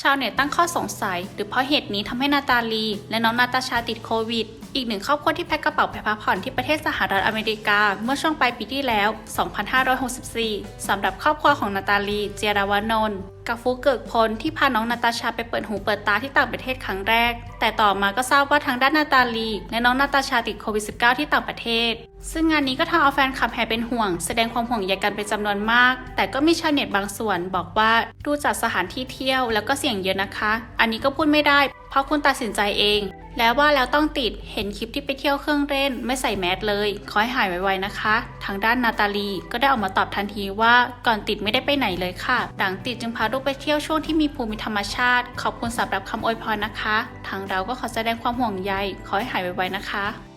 ชาวเน็ตตั้งข้อสงสัย หรือเพราะเหตุนี้ทำให้นาตาลี และน้องนาตาชาติดโควิด อีกหนึ่งครอบครัวที่แพ็คกระเป๋าไปพักผ่อนที่ประเทศสหรัฐอเมริกา เมื่อช่วงปลายปีที่แล้ว 2564สำหรับครอบครัวของนาตาลี เจียรวานนท์ กับฟุกเกิกพลที่พาน้องนาตาชาไปเปิดหูเปิดตาที่ต่างประเทศครั้งแรก แต่ต่อมาก็ทราบว่าทางด้านนาตาลี และน้องนาตาชาติดโควิด -19 ที่ต่างประเทศ ซึ่งงานนี้ก็ทำเอาแฟนคลับแห่เป็นห่วง แสดงความห่วงใยกันเป็นจำนวนมาก แต่ก็มีชาวเน็ตบางส่วนบอกว่าดูจากสถานที่เที่ยวแล้วก็เสี่ยงเยอะนะคะ อันนี้ก็พูดไม่ได้ เพราะคุณตัดสินใจเอง แล้วว่าแล้วต้องติดเห็นคลิปที่ไปเที่ยวเครื่องเล่น ไม่ใส่แมสเลย ขอให้หายไวๆนะคะ ทางด้านนาตาลีก็ได้ออกมาตอบทันทีว่าก่อนติดไม่ได้ไปไหนเลยค่ะ หลังติดจึงพาลูกไปเที่ยวช่วงที่มีภูมิธรรมชาติ ขอบคุณสำหรับคำอวยพรนะคะ ทางเราก็ขอแสดงความห่วงใย ขอให้หายไวๆนะคะ